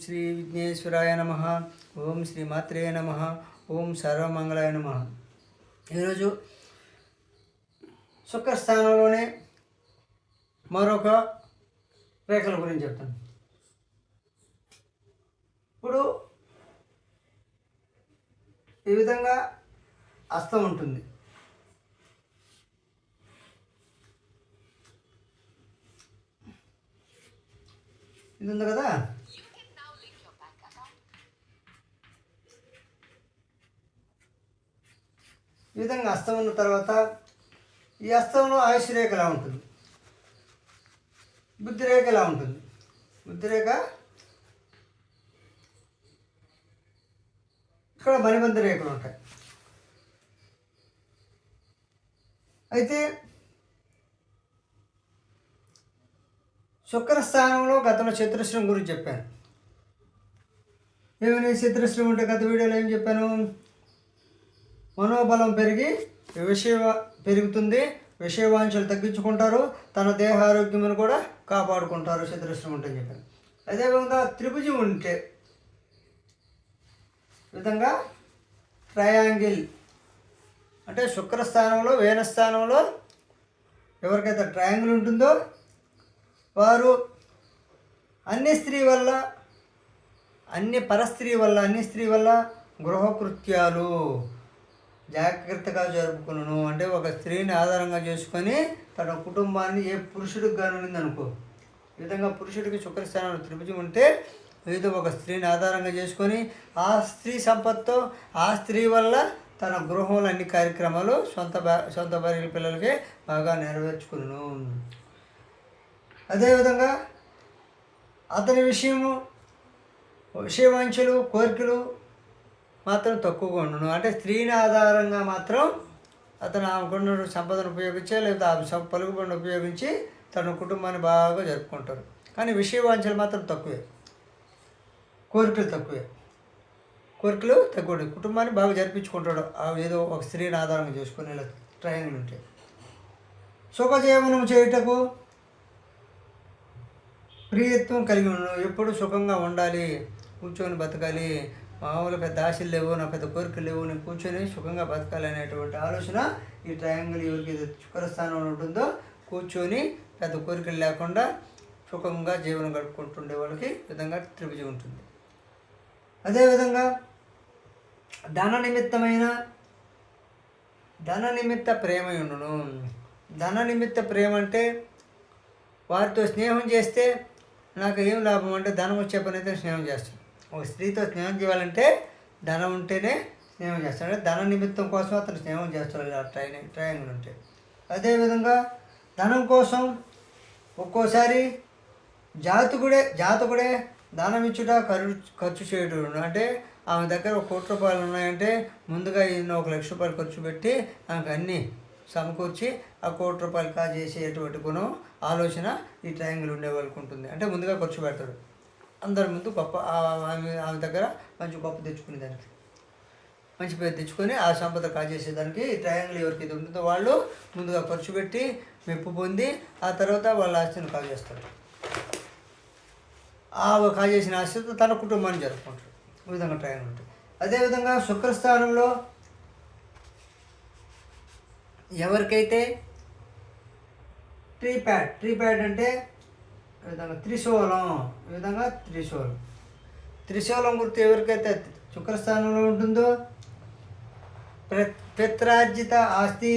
శ్రీ విఘ్నేశ్వరాయ నమ. ఓం శ్రీ మాత్రే నమ. ఓం సర్వమంగళాయ నమ. ఈరోజు శుక్రస్థానంలోనే మరొక రేఖల గురించి చెప్తాను. ఇప్పుడు ఈ విధంగా అస్తం ఉంటుంది. ఇది ఉంది కదా? ఈ విధంగా అస్తం ఉన్న తర్వాత ఈ అస్తంలో ఆయుష్ రేఖ ఎలా ఉంటుంది. బుద్ధి రేఖ ఎలా ఉంటుంది. బుద్ధి రేఖ ఇక్కడ మణిబంధ రేఖలు ఉంటాయి. అయితే శుక్ర స్థానంలో గతంలో చతురస్రం గురించి చెప్పాను. ఏమైనా చతురస్రం ఉంటే గత వీడియోలో ఏం చెప్పాను? మనోబలం పెరిగి విషయ పెరుగుతుంది. విషయవాంఛలు తగ్గించుకుంటారు. తన దేహ ఆరోగ్యమును కూడా కాపాడుకుంటారు. చతురస్రం ఉంటే చెప్పారు. అదేవిధంగా త్రిభుజం ఉంటే విధంగా ట్రయాంగిల్ అంటే శుక్ర స్థానంలో స్థానంలో ఎవరికైతే ట్రయాంగిల్ ఉంటుందో వారు అన్ని స్త్రీ వల్ల అన్ని పరస్త్రీ వల్ల అన్ని స్త్రీ వల్ల గృహకృత్యాలు. జాగ్రత్తగా జరుపుకును అంటే ఒక స్త్రీని ఆధారంగా చేసుకొని తన కుటుంబాన్ని ఏ పురుషుడికి కానుంది అనుకో. ఈ విధంగా పురుషుడికి శుక్రస్థానంలో త్రిభుజం ఉంటే ఏదో ఒక స్త్రీని ఆధారంగా చేసుకొని ఆ స్త్రీ సంపత్తో ఆ స్త్రీ వల్ల తన గృహంలో అన్ని కార్యక్రమాలు సొంత భా సొంత భార్య పిల్లలకి బాగా నెరవేర్చుకును అదేవిధంగా అతని విషయము విషయవాంఛలు కోరికలు మాత్రం తక్కువగా ఉండును. అంటే స్త్రీని ఆధారంగా మాత్రం అతను ఆమెకున్న సంపదను ఉపయోగించే లేదా ఆమె పలుకుబడిని ఉపయోగించి తన కుటుంబాన్ని బాగా జరుపుకుంటారు. కానీ విషయవాంఛలు మాత్రం తక్కువే. కోరికలు తక్కువే. కోరికలు తక్కువ. కుటుంబాన్ని బాగా జరిపించుకుంటాడు. ఆ ఏదో ఒక స్త్రీని ఆధారంగా చేసుకుని ఇలా ట్రయాంగిల్ ఉంటే. సుఖజీవనం చేయుటకు ప్రియత్వం కలిగి ఉండడం ఎప్పుడు సుఖంగా ఉండాలి కూర్చొని బతకాలి మామూలు పెద్ద ఆశలు లేవు నా పెద్ద కోరికలు లేవు నేను కూర్చొని సుఖంగా బతకాలనేటువంటి ఆలోచన ఈ ట్రయాంగిల్ ఎవరికి ఏదైతే శుక్రస్థానంలో ఉంటుందో కూర్చొని పెద్ద కోరికలు లేకుండా సుఖంగా జీవనం గడుపుకుంటుండే వాళ్ళకి విధంగా త్రిభుజం ఉంటుంది. అదేవిధంగా ధన నిమిత్తమైన ధన నిమిత్త ప్రేమ ఉండును. ధన నిమిత్త ప్రేమ అంటే వారితో స్నేహం చేస్తే నాకు ఏం లాభం అంటే ధనం వచ్చే పని అయితే స్నేహం చేస్తాను. ఒక స్త్రీతో స్నేహం చేయాలంటే ధనం ఉంటేనే స్నేహం చేస్తాడు. ధన నిమిత్తం కోసం అతను స్నేహం చేస్తాడు ఇలా ట్రైన్ ట్రయాంగిల్ ఉంటే. అదేవిధంగా ధనం కోసం ఒక్కోసారి జాతకుడే జాతకుడే దానం ఇచ్చుట ఖర్చు ఖర్చు చేయడం అంటే ఆమె దగ్గర ఒక కోటి రూపాయలు ఉన్నాయంటే ముందుగా ఈయన ఒక లక్ష రూపాయలు ఖర్చు పెట్టి ఆమెకు అన్నీ సమకూర్చి ఆ కోటి రూపాయలు కాజేసేటువంటి గుణం ఆలోచన ఈ ట్రయాంగిల్ ఉండే వాళ్ళకు ఉంటుంది. అంటే ముందుగా ఖర్చు పెడతాడు. అందరి ముందు గొప్ప ఆమె ఆమె దగ్గర మంచి గొప్ప తెచ్చుకునే దానికి. మంచి పేరు తెచ్చుకొని ఆ సంపద కాజేసేదానికి ట్రయాంగిల్ ఎవరికైతే ఉంటుందో వాళ్ళు ముందుగా ఖర్చు పెట్టి మెప్పు పొంది ఆ తర్వాత వాళ్ళ ఆస్తిని కాజేస్తారు. ఆ కాజేసిన ఆస్తితో తన కుటుంబాన్ని జరుపుకుంటారు. ఈ విధంగా ట్రయాంగిల్ ఉంటుంది. అదేవిధంగా శుక్రస్థానంలో ఎవరికైతే ట్రీ ప్యాడ్ ట్రీ ప్యాడ్ అంటే ఈ విధంగా త్రిశూలం ఈ విధంగా త్రిశూలం. త్రిశూలం గుర్తు ఎవరికైతే శుక్రస్థానంలో ఉంటుందో? పిత్రార్జిత ఆస్తి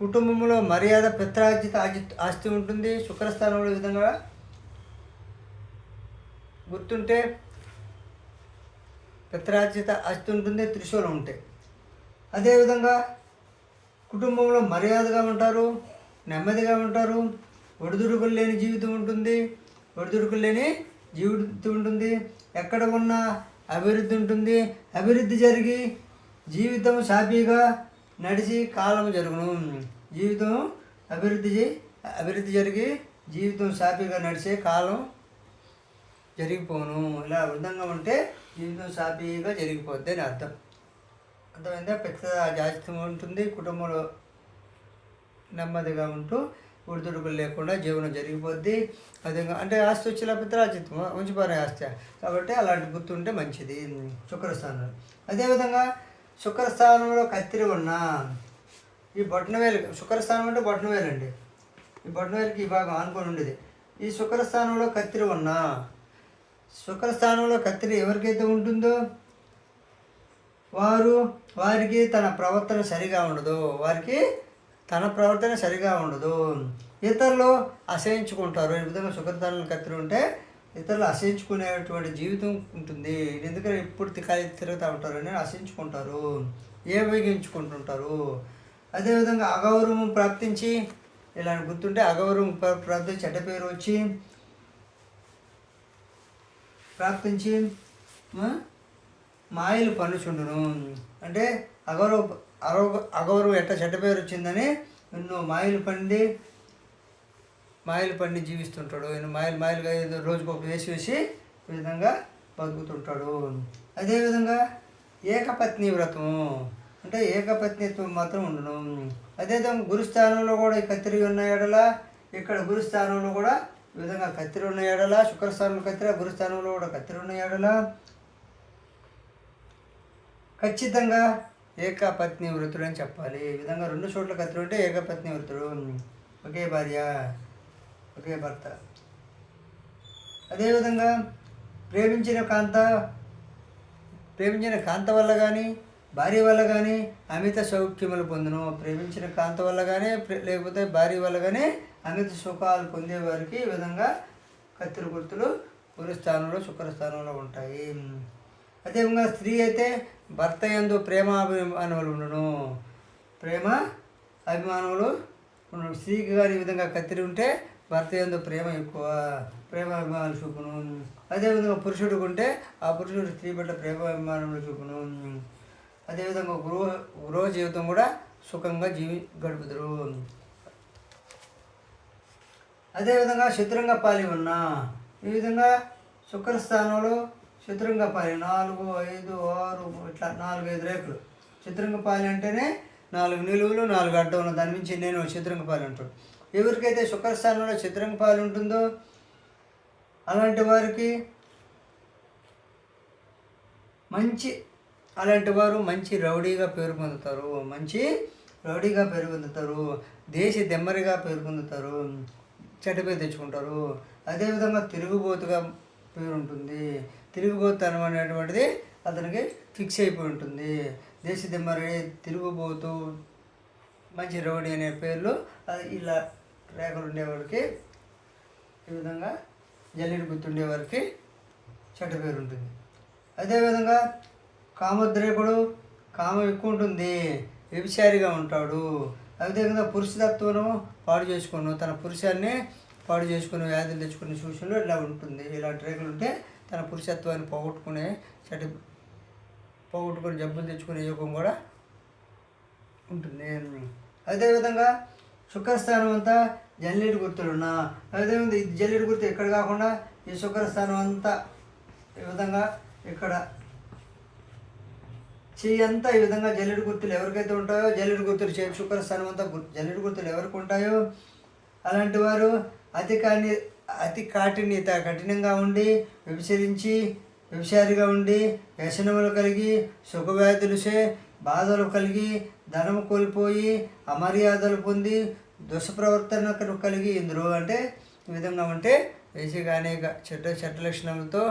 కుటుంబంలో మర్యాద పిత్రార్జిత ఆస్తి ఉంటుంది. శుక్రస్థానంలో ఈ విధంగా గుర్తుంటే పిత్రార్జిత ఆస్తి ఉంటుంది త్రిశూలం ఉంటాయి అదేవిధంగా కుటుంబంలో మర్యాదగా ఉంటారు నెమ్మదిగా ఉంటారు ఒడిదుడుకులు లేని జీవితం ఉంటుంది. ఒడిదుడుకులు లేని జీవితం ఉంటుంది. ఎక్కడ ఉన్నా అభివృద్ధి ఉంటుంది. అభివృద్ధి జరిగి జీవితం సాఫీగా నడిచి కాలం జరుగును. జీవితం అభివృద్ధి అభివృద్ధి జరిగి జీవితం సాఫీగా నడిచే కాలం జరిగిపోను. ఇలా వృద్ధంగా ఉంటే జీవితం సాఫీగా జరిగిపోద్ది అని అర్థం. అర్థమైందా? పెద్ద జాస్తి ఉంటుంది. కుటుంబంలో నెమ్మదిగా ఉంటూ ఒడిదుడుకులు లేకుండా జీవనం జరిగిపోద్ది. అదే అంటే ఆస్తి వచ్చి లేకపోతే రాజిత్వం ఉంచిపోయిన ఆస్తి. కాబట్టి అలాంటి గుర్తుంటే మంచిది. శుక్రస్థానంలో అదేవిధంగా శుక్రస్థానంలో కత్తిరి ఉన్న ఈ బొట్టనవేలు శుక్రస్థానం అంటే బొట్టనవేలు అండి ఈ బొట్టనవేలుకి ఈ భాగం ఆనుకొని ఉండేది. ఈ శుక్రస్థానంలో కత్తిరి ఉన్న శుక్రస్థానంలో కత్తిరి ఎవరికైతే ఉంటుందో? వారు వారికి తన ప్రవర్తన సరిగా ఉండదు. వారికి తన ప్రవర్తన సరిగా ఉండదు. ఇతరులు అసహించుకుంటారు. ఈ విధంగా శుక్రస్థానంలో కత్తిరి ఉంటే ఇతరులు అసహించుకునేటువంటి జీవితం ఉంటుంది. ఎందుకంటే ఎప్పుడు తికాయి తిరుగుతూ ఉంటారు అని అసహించుకుంటారు. ఏవేగించుకుంటుంటారు అదేవిధంగా అగౌరవం ప్రాప్తించి ఇలా గుర్తుంటే అగౌరవం ప్రాప్తి చెడ్డ పేరు వచ్చి ప్రాప్తించి మాయలు పనుచుండును అంటే అగౌరవ అరవ అగౌరవం ఎట్ట చెడ్డ పేరు వచ్చిందని ఎన్నో మాయలు పండి మాయలు పండి జీవిస్తుంటాడు. ఆయన మాయలు మాయలుగా ఏదో రోజుకు ఒక వేసి వేసి ఈ విధంగా బతుకుతుంటాడు. అదేవిధంగా ఏకపత్ని వ్రతం. అంటే ఏకపత్నిత్వం మాత్రం ఉండను అదేవిధంగా గురుస్థానంలో కూడా ఈ కత్తిరి ఉన్న ఎడల ఇక్కడ గురుస్థానంలో కూడా ఈ విధంగా కత్తిరి ఉన్న ఎడల శుక్రస్థానంలో కత్తిర గురుస్థానంలో కూడా కత్తిరి ఉన్న ఎడల. ఖచ్చితంగా ఏకపత్ని వృత్తుడు అని చెప్పాలి. ఈ విధంగా రెండు చోట్ల కత్తిరి ఉంటే ఏకపత్ని వృత్తుడు ఒకే భార్య ఒకే భర్త. అదేవిధంగా ప్రేమించిన కాంత ప్రేమించిన కాంత వల్ల కానీ భార్య వల్ల కానీ అమిత సౌఖ్యములు పొందును. ప్రేమించిన కాంత వల్ల కానీ లేకపోతే భార్య వల్ల కానీ అమిత సుఖాలు పొందే వారికి ఈ విధంగా కత్తిరి గుర్తులు గురుస్థానంలో శుక్రస్థానంలో ఉంటాయి. అదేవిధంగా స్త్రీ అయితే భర్త ఎందు ప్రేమ అభిమానములు ఉండను. ప్రేమ అభిమానములు ఉండను. స్త్రీకి కానీ ఈ విధంగా కత్తిరి ఉంటే భర్త ఎందు ప్రేమ ఎక్కువ ప్రేమ అభిమానులు చూపును. అదేవిధంగా పురుషుడికి ఉంటే ఆ పురుషుడు స్త్రీ పట్ల ప్రేమ అభిమానములు చూపును. అదేవిధంగా గృహ గృహ జీవితం కూడా సుఖంగా జీవి గడుపుదురు. అదేవిధంగా శత్రుంగా పాలి ఉన్న. ఈ విధంగా శుక్రస్థానంలో చిత్రంగపాలి నాలుగు ఐదు ఆరు ఇట్లా నాలుగు ఐదు రేకులు చిత్రంగపాలి అంటేనే నాలుగు నిలువులు నాలుగు అడ్డం దాని నుంచి నేను చిత్రంగపాలి అంటాడు ఎవరికైతే శుక్రస్థానంలో చిత్రంగపాలి ఉంటుందో అలాంటి వారికి మంచి అలాంటి వారు మంచి రౌడీగా పేరు పొందుతారు మంచి రౌడీగా పేరు పొందుతారు దేశ దెమ్మరిగా పేరు పొందుతారు చెడ్డ పేరు తెచ్చుకుంటారు. అదేవిధంగా తిరుగుబోతుగా పేరు ఉంటుంది తిరుగుబోతనం అనేటువంటిది అతనికి ఫిక్స్ అయిపోయి ఉంటుంది. దేశ తిరుగుబోతూ మంచి రౌడీ అనే పేర్లు అది ఇలా రేఖలు ఉండేవాడికి ఈ విధంగా జల్లెడు గుర్తుండేవారికి చెడ్డ పేరు ఉంటుంది అదేవిధంగా కామద్రేకుడు కామం ఎక్కువ ఉంటుంది వ్యభిచారిగా ఉంటాడు. అదేవిధంగా పురుషతత్వము పాడు చేసుకును. తన పురుషాన్ని పాడు చేసుకుని వ్యాధులు తెచ్చుకునే సూచనలు ఇలా ఉంటుంది. ఇలాంటి రేఖలు ఉంటే తన పురుషత్వాన్ని పోగొట్టుకునే చెడు పోగొట్టుకుని జబ్బులు తెచ్చుకునే యోగం కూడా ఉంటుంది. అదేవిధంగా శుక్రస్థానం అంతా జల్లెడు గుర్తులున్నా అదేవిధంగా ఇది జల్లెడు గుర్తు ఎక్కడ కాకుండా ఈ శుక్రస్థానం అంతా ఈ విధంగా ఇక్కడ చెయ్యి అంతా ఈ విధంగా జల్లెడు గుర్తులు ఎవరికైతే ఉంటాయో జల్లెడు గుర్తులు చే శుక్రస్థానం అంతా గుర్తు జల్లెడు గుర్తులు ఎవరికి ఉంటాయో అలాంటి వారు అతి కాని అతి కాఠిన్యత కఠినంగా ఉండి వ్యభిచరించి వ్యభిచారిగా ఉండి వ్యసనములు కలిగి సుఖవ్యాధులుసే బాధలు కలిగి ధనము కోల్పోయి అమర్యాదలు పొంది దుష్ప్రవర్తన కలిగి ఇందులో అంటే ఈ విధంగా ఉంటే వేసిగా అనేక చెడ్డ చెడ్డ లక్షణాలతో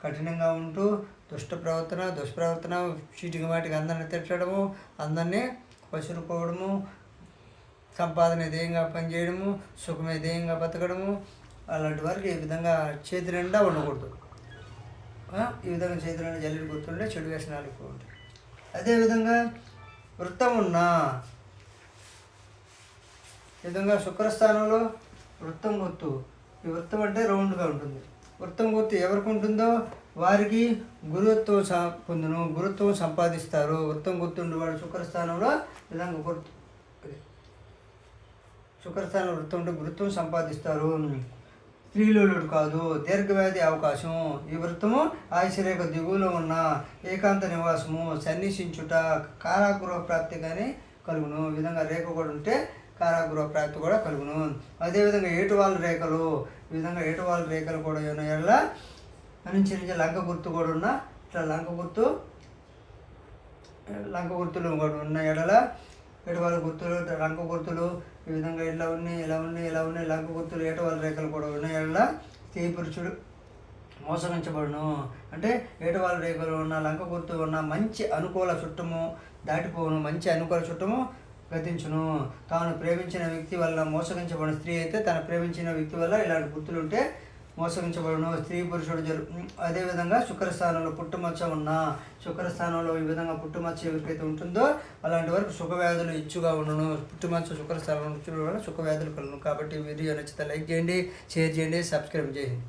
కఠినంగా ఉంటూ దుష్ట ప్రవర్తన దుష్ప్రవర్తన చీటికి వాటికి అందరిని తిట్టడము అందరినీ పసురుకోవడము సంపాదన ధ్యేయంగా పనిచేయడము సుఖమే ధ్యేయంగా బతకడము అలాంటి వారికి ఈ విధంగా చేతి నిండా ఉండకూడదు. ఈ విధంగా చేతి నిండా జల్లి గుర్తుండే చెడు వ్యసనాలు ఎక్కువ ఉంటాయి. అదేవిధంగా వృత్తం ఉన్న ఈ విధంగా శుక్రస్థానంలో వృత్తం గుర్తు. ఈ వృత్తం అంటే రౌండ్గా ఉంటుంది. వృత్తం గుర్తు ఎవరికి ఉంటుందో వారికి గురుత్వం సా పొందును గురుత్వం సంపాదిస్తారు. వృత్తం గుర్తుండేవాడు శుక్రస్థానంలో విధంగా గుర్తు. శుక్రస్థానం వృత్తం ఉంటే వృత్తం సంపాదిస్తారు. స్త్రీలోలుడు కాదు దీర్ఘవ్యాధి అవకాశం. ఈ వృత్తము ఆశ్చర్యక దిగువలో ఉన్న ఏకాంత నివాసము. సన్నిసించుట కారాగృహ ప్రాప్తి కానీ కలుగును. ఈ విధంగా రేఖ కూడా ఉంటే కారాగృహ ప్రాప్తి కూడా కలుగును. అదేవిధంగా ఏటువాళ్ళ రేఖలు. ఈ విధంగా ఏటువాళ్ళ రేఖలు కూడా ఉన్న ఎడల? నుంచి నుంచి లంక గుర్తు కూడా ఉన్న ఇట్లా లంక గుర్తు లంక గుర్తులు కూడా ఉన్న ఎడల ఏటువాళ్ళ గుర్తులు లంక గుర్తులు ఈ విధంగా ఇలా ఉన్నాయి ఇలా ఉన్నాయి ఇలా ఉన్నాయి లంక గుర్తులు ఏటువాళ్ళ రేఖలు కూడా ఉన్నాయి. ఎడల స్త్రీపురుషుడు మోసగించబడును. అంటే ఏటవాళ్ళ రేఖలు ఉన్న లంక గుర్తు ఉన్న మంచి అనుకూల చుట్టము దాటిపోవును మంచి అనుకూల చుట్టము గతించును. తాను ప్రేమించిన వ్యక్తి వల్ల మోసగించబడిన స్త్రీ అయితే తన ప్రేమించిన వ్యక్తి వల్ల ఇలాంటి గుర్తులు ఉంటే మోసగించబడును. స్త్రీ పురుషుడు జరు అదేవిధంగా శుక్రస్థానంలో పుట్టుమచ్చ ఉన్న శుక్రస్థానంలో ఈ విధంగా పుట్టుమచ్చ ఎవరికైతే ఉంటుందో అలాంటి వరకు సుఖవ్యాధులు ఇచ్చుగా ఉండను. పుట్టుమచ్చ శుక్రస్థానంలో ఉంచడం వల్ల సుఖవ్యాధులు కలను కాబట్టి వీడియో నచ్చితే లైక్ చేయండి షేర్ చేయండి సబ్స్క్రైబ్ చేయండి.